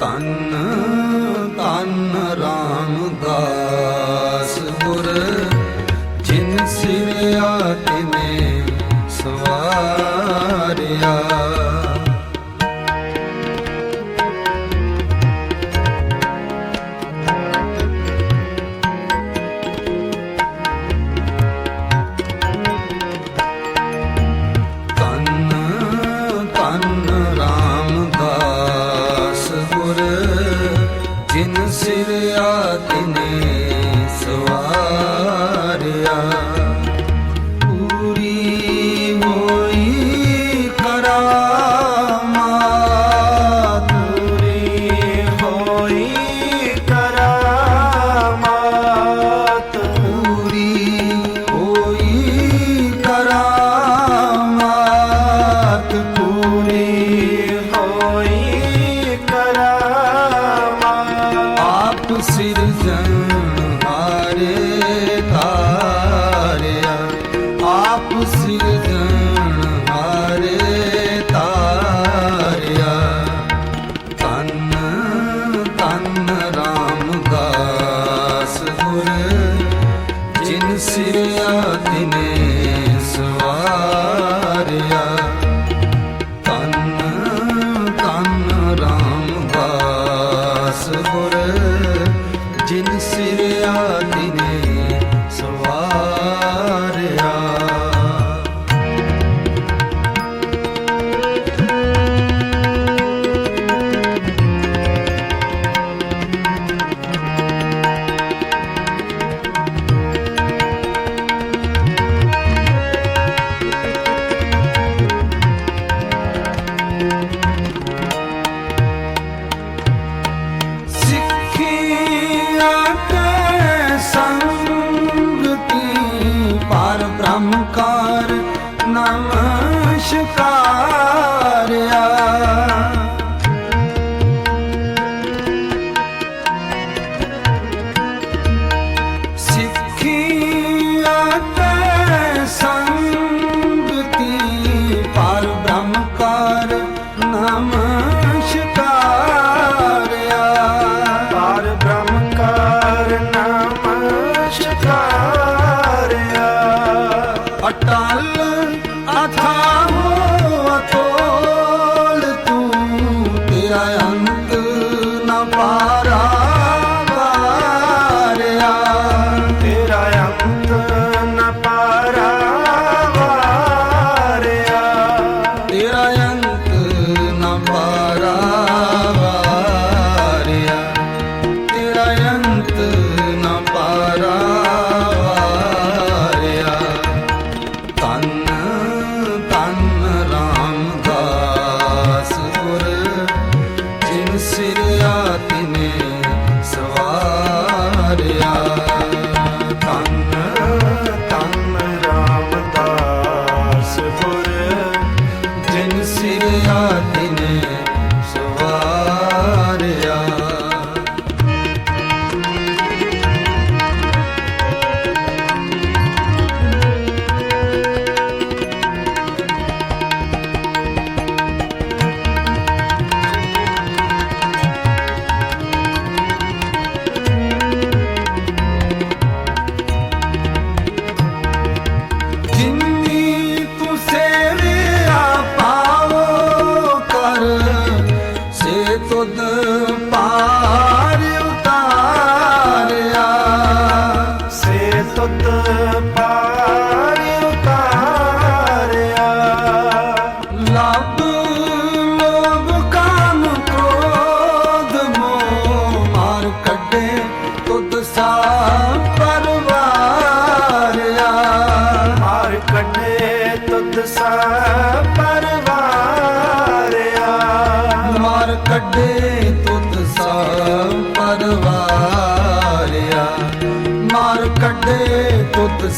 ਧੰਨ ਧੰਨ ਰਾਮ ਦਾ love.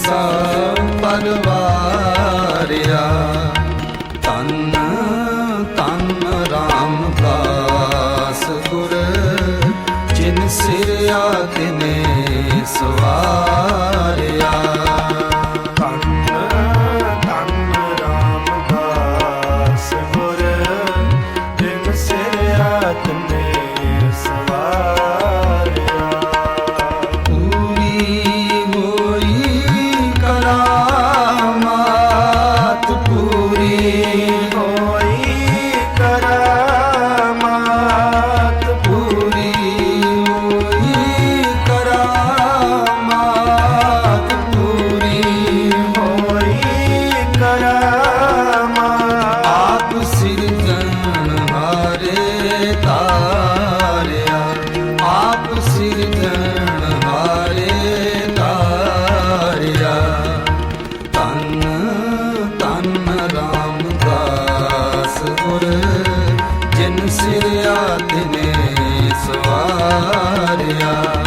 ਸਭ ਪਰਵਾਰਿਆ। ਤਨ ਤਨ ਰਾਮ ਦਾਸ ਗੁਰ ਜਿਨ ਸਿਰਿਆ ਤਿਨੇ ਸਵਾ ਜਿਨ ਸਿਰਿਆ ਤਿਨੇ ਸਵਾਰਿਆ।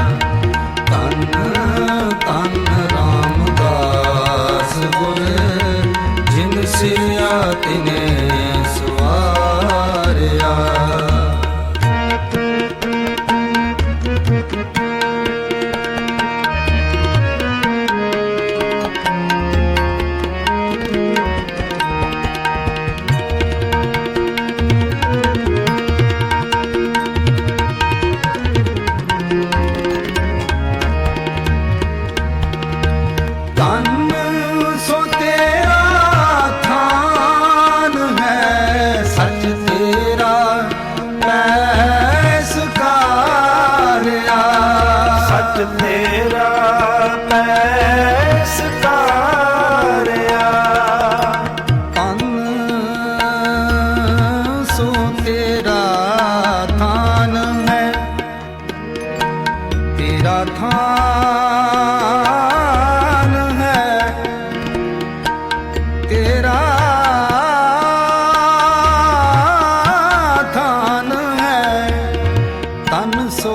सो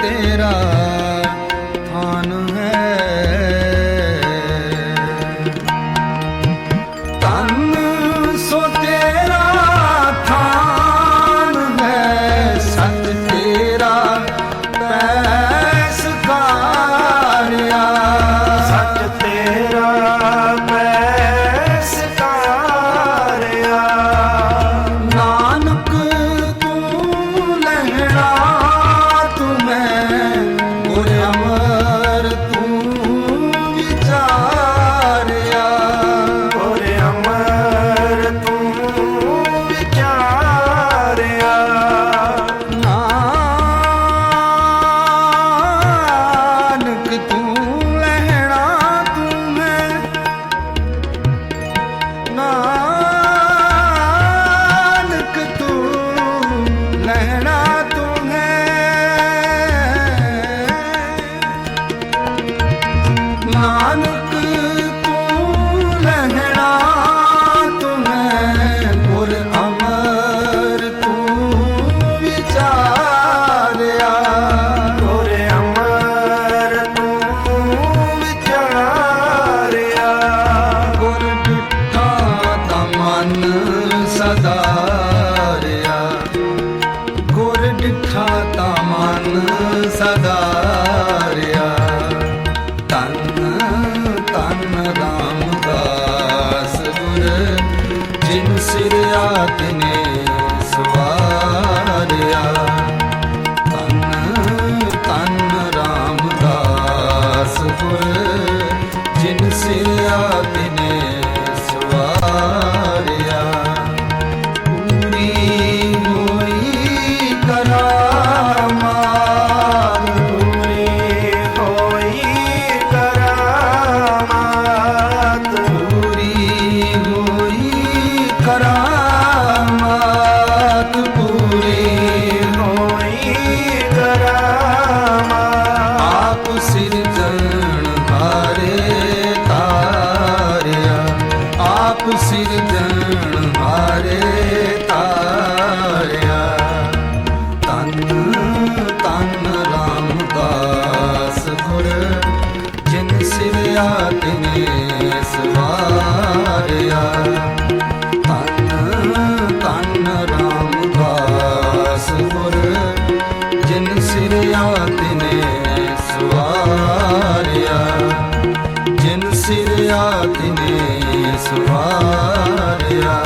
तेरा ਆਤਮ ਰਾਮ ਦਾਸ ਗੁਰ ਜਿਨ ਸਿਰ ਆਤਮ ਸਿਵਿਆ ਤਿਨੇ ਸਵਾਰਿਆ। ਤਨ ਤਨ ਰਾਮ ਦਾਸ ਗੁਰ, ਜਿਨ ਸਿਵਿਆ ਤਿਨੇ ਸਵਾਰਿਆ। ਜਿਨ ਸਿਵਿਆ ਤਿਨੇ ਸਵਾਰਿਆ।